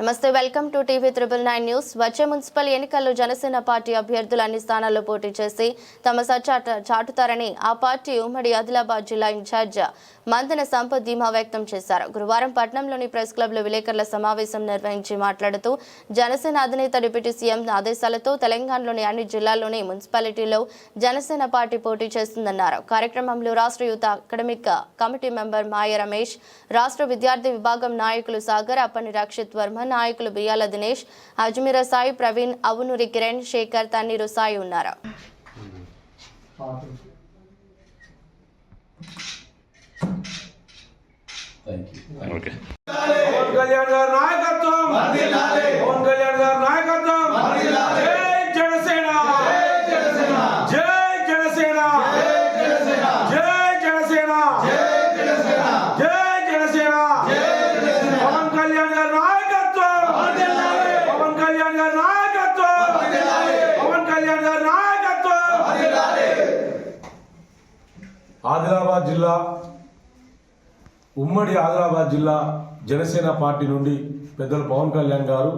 నమస్తే welcome to TV triple nine news. వచ్చే municipal ఎన్నికల్లో జనసేన పార్టీ అభ్యర్థులు అన్ని స్థానాల్లో పోటీ చేసి తమ సచ్చాట చాటుతారని ఆ పార్టీ ఉమ్మడి ఆదిలాబాద్ జిల్లా ఇన్ఛార్జ్ మంతన సంపత్ ధీమా వ్యక్తం చేశారు. గురువారం పట్నంలోని ప్రెస్ క్లబ్లో విలేకరుల సమావేశం నిర్వహించి మాట్లాడుతూ జనసేన అధినేత డిప్యూటీ సీఎం ఆదేశాలతో తెలంగాణలోని అన్ని జిల్లాల్లోని మున్సిపాలిటీలో జనసేన పార్టీ పోటీ చేస్తుందన్నారు. కార్యక్రమంలో రాష్ట్ర youth academic committee member Maya Ramesh రాష్ట్ర విద్యార్థి విభాగం నాయకులు సాగర్ అప్పని రక్షిత్ వర్మన్ నాయకులు బియ్యాల దినేష్ అజ్మీర సాయి ప్రవీణ్ అవునూరి కిరణ్ శేఖర్ తన్నీరు సాయి ఉన్నారు. Thank you okay Pawan Kalyan gari నాయకత్వం! పవన్ కళ్యాణ్ గారి నాయకత్వం! ఆదిలాబాద్ జిల్లా ఉమ్మడి ఆదిలాబాద్ జిల్లా జనసేన పార్టీ నుండి పెద్దలు పవన్ కళ్యాణ్ గారు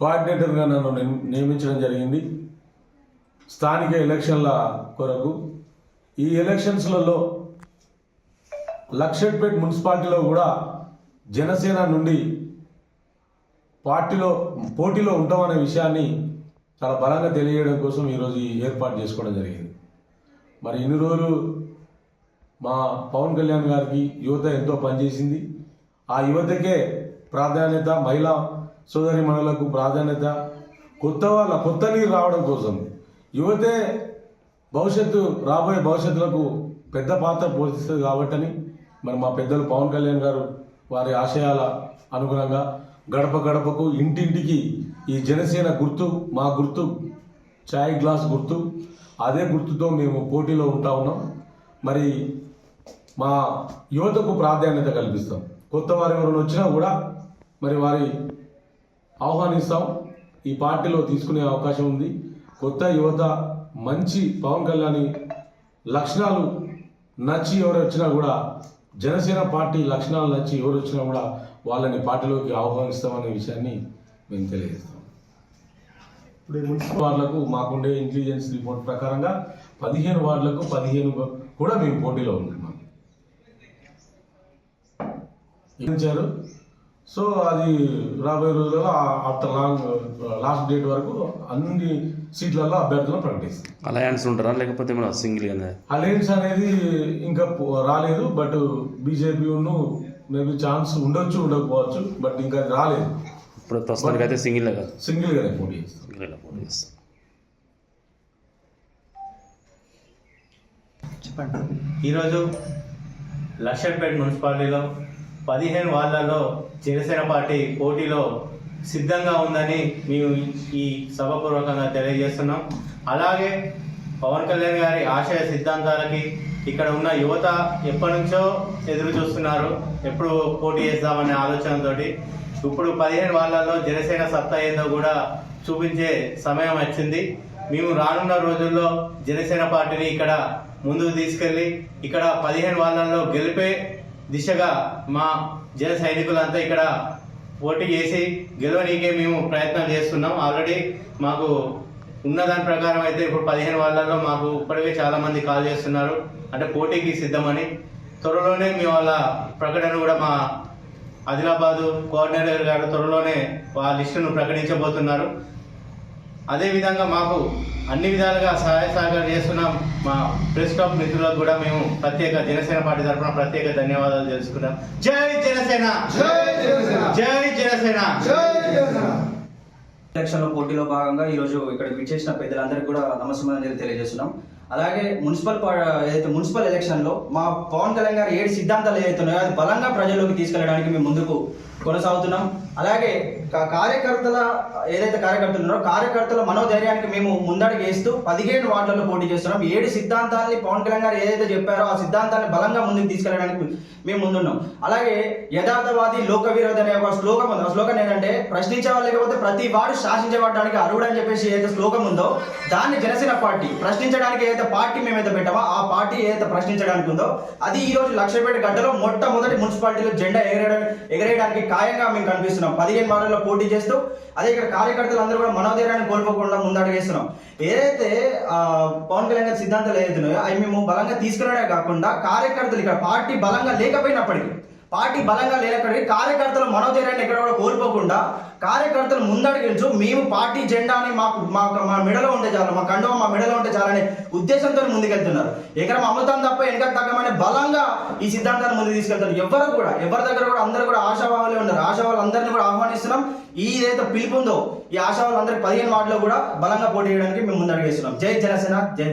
కోఆర్డినేటర్గా నన్ను నియమించడం జరిగింది. స్థానిక ఎలక్షన్ల కొరకు. ఈ ఎలక్షన్స్లలో లక్షట్పేట్ మున్సిపాలిటీలో కూడా జనసేన నుండి పార్టీలో పోటీలో ఉంటామనే విషయాన్ని చాలా బలంగా తెలియజేయడం కోసం ఈరోజు ఈ ఏర్పాటు చేసుకోవడం జరిగింది. మరి ఇన్ని రోజులు మా పవన్ కళ్యాణ్ గారికి యువత ఎంతో పనిచేసింది. ఆ యువతకే ప్రాధాన్యత మహిళా సోదరి మహిళలకు ప్రాధాన్యత కొత్త వాళ్ళ కొత్త నీరు రావడం కోసం. యువతే భవిష్యత్తు రాబోయే భవిష్యత్తులకు పెద్ద పాత్ర పోషిస్తుంది కాబట్టని మరి మా పెద్దలు పవన్ కళ్యాణ్ గారు వారి ఆశయాల అనుగుణంగా గడప గడపకు ఇంటింటికి ఈ జనసేన గుర్తు మా గుర్తు చాయ్ గ్లాస్ గుర్తు అదే గుర్తుతో మేము పోటీలో ఉంటా ఉన్నాం. మరి మా యువతకు ప్రాధాన్యత కల్పిస్తాం. కొత్త వారు ఎవరైనా వచ్చినా కూడా మరి వారి ఆహ్వానిస్తాం. ఈ పార్టీలో తీసుకునే అవకాశం ఉంది. కొత్త యువత మంచి పవన్ కళ్యాణ్ లక్షణాలు నచ్చి ఎవరు వచ్చినా కూడా జనసేన పార్టీ లక్షణాలు నచ్చి ఎవరు వచ్చినా కూడా వాళ్ళని పార్టీలోకి ఆహ్వానిస్తామనే విషయాన్ని మేము తెలియజేస్తాం. ఇప్పుడు మున్సిపల్ వార్డులకు మాకుండే ఇంటెలిజెన్స్ రిపోర్ట్ ప్రకారంగా పదిహేను వార్డులకు పదిహేను కూడా మేము పోటీలో ఉంటున్నాం ఇచ్చారు. సో అది రాబోయే రోజులలో ఆఫ్టర్ లాంగ్ లాస్ట్ డేట్ వరకు అన్ని సీట్లలో అభ్యర్థులను ప్రకటిస్తాం. అలయన్స్ ఉంటారా? లేకపోతే మన సింగిల్గానే అలయన్స్ అనేది ఇంకా రాలేదు బట్ బీజేపీను మేబీ ఛాన్స్ ఉండొచ్చు ఉండకపోవచ్చు బట్ ఇంకా రాలేదు. ఇప్పుడు ప్రస్తుతానికి అయితే సింగిల్ కాదు. సింగిల్గానే పోటీ చేస్తాం. సింగిల్ పోటీ చేస్తాం. ఈరోజు లక్షపేట మున్సిపాలిటీలో పదిహేను వార్డులలో జనసేన పార్టీ పోటీలో సిద్ధంగా ఉందని మేము ఈ సభపూర్వకంగా తెలియజేస్తున్నాం. అలాగే పవన్ కళ్యాణ్ గారి ఆశయ సిద్ధాంతాలకి ఇక్కడ ఉన్న యువత ఎప్పటి నుంచో ఎదురు చూస్తున్నారు. ఎప్పుడు పోటీ చేద్దామనే ఆలోచనతోటి ఇప్పుడు పదిహేను వాళ్ళలో జనసేన సత్తా ఏందో కూడా చూపించే సమయం వచ్చింది. మేము రానున్న రోజుల్లో జనసేన పార్టీని ఇక్కడ ముందుకు తీసుకెళ్ళి ఇక్కడ పదిహేను వాళ్ళల్లో గెలిపే దిశగా మా జన సైనికులంతా ఇక్కడ పోటీ చేసి గెలవనీకే మేము ప్రయత్నం చేస్తున్నాం. ఆల్రెడీ మాకు ఉన్న దాని ప్రకారం అయితే ఇప్పుడు పదిహేను వాళ్ళల్లో మాకు ఇప్పటికే చాలామంది కాల్ చేస్తున్నారు. అంటే పోటీకి సిద్ధమని. త్వరలోనే మేము వాళ్ళ ప్రకటన కూడా మా ఆదిలాబాదు కోఆర్డినేటర్ గారు త్వరలోనే ఆ లిస్టును ప్రకటించబోతున్నారు. అదేవిధంగా మాకు అన్ని విధాలుగా సహాయ సహకారం చేస్తున్న. మా ప్రెస్ క్లబ్ మిత్రులకు కూడా మేము ప్రత్యేక జనసేన పార్టీ తరఫున ప్రత్యేక ధన్యవాదాలు తెలుసుకున్నాం జై జనసేన! జై జనసేన! ఎలక్షన్ల పోటీలో భాగంగా ఈరోజు ఇక్కడ విచ్చేసిన పెద్దలందరికీ కూడా నమస్కారం తెలియజేస్తున్నాం. అలాగే మున్సిపల్ ఏదైతే మున్సిపల్ ఎలక్షన్లో మా పవన్ కళ్యాణ్ గారు ఏడు సిద్ధాంతాలు ఏదైతే ఉన్నాయో అది బలంగా ప్రజల్లోకి తీసుకెళ్ళడానికి మేము ముందుకు కొనసాగుతున్నాం. అలాగే కా- కార్యకర్తల ఏదైతే కార్యకర్తలు ఉన్నారో కార్యకర్తల మనోధైర్యానికి మేము ముందడుగు వేస్తూ పదిహేను వార్డులలో పోటీ చేస్తున్నాం. ఏడు సిద్ధాంతాన్ని పవన్ కళ్యాణ్ గారు ఏదైతే చెప్పారో ఆ సిద్ధాంతాన్ని బలంగా ముందుకు తీసుకెళ్ళడానికి మేము ముందున్నాం. అలాగే యథార్థవాది లోక విరోధి అనే ఒక శ్లోకం ఉంది. ఆ శ్లోకం ఏంటంటే ప్రశ్నించేవాడు లేకపోతే ప్రతి వాడు శాసించబడడానికి అర్హుడు అని చెప్పేసి ఏదైతే శ్లోకం ఉందో దాన్ని జనసేన పార్టీ ప్రశ్నించడానికి ఏదైతే పార్టీ మేమైతే పెట్టామో ఆ పార్టీ ఏదైతే ప్రశ్నించడానికి ఉందో అది ఈ రోజు లక్షపేట గడ్డలో మొట్టమొదటి మున్సిపాలిటీలో జెండా ఎగరేయడం ఎగరేయడానికి ఖాయంగా మేము కనిపిస్తున్నాం. పదిహేను వార్డుల్లో పోటీ చేస్తూ అదే ఇక్కడ కార్యకర్తలు అందరూ కూడా మనోధైర్యాన్ని కోల్పోకుండా ముందడుగేస్తున్నాం ఏదైతే ఆ, పవన్ కళ్యాణ్ గారి సిద్ధాంతాలు ఏదైతున్నాయో అవి మేము బలంగా తీసుకురావడమే కాకుండా కార్యకర్తలు ఇక్కడ పార్టీ బలంగా లేకపోయినప్పటికీ పార్టీ బలంగా లేనప్పటికీ కార్యకర్తల మనోధైర్యాన్ని ఎక్కడ కూడా కోల్పోకుండా కార్యకర్తలు ముందడిగించు మేము పార్టీ జెండాని మాకు మా మా మెడలో ఉంటే చాలు మా కండవ మా మెడలో ఉంటే చాలనే ఉద్దేశంతో ముందుకెళ్తున్నారు. ఎక్కడ అమృతం తప్ప వెనక తగ్గమనే బలంగా ఈ సిద్ధాంతాన్ని ముందుకు తీసుకెళ్తారు ఎవరు కూడా ఎవరి దగ్గర కూడా అందరూ కూడా ఆశావాహులే ఉన్నారు. ఆశావాళ్ళు అందరినీ కూడా ఆహ్వానిస్తున్నాం. ఈ ఏదైతే పిలుపు ఉందో ఈ ఆశావాళ్ళు అందరికీ పదిహేను వార్డులో కూడా బలంగా పోటీ చేయడానికి మేము ముందడుగేస్తున్నాం జై జనసేన జై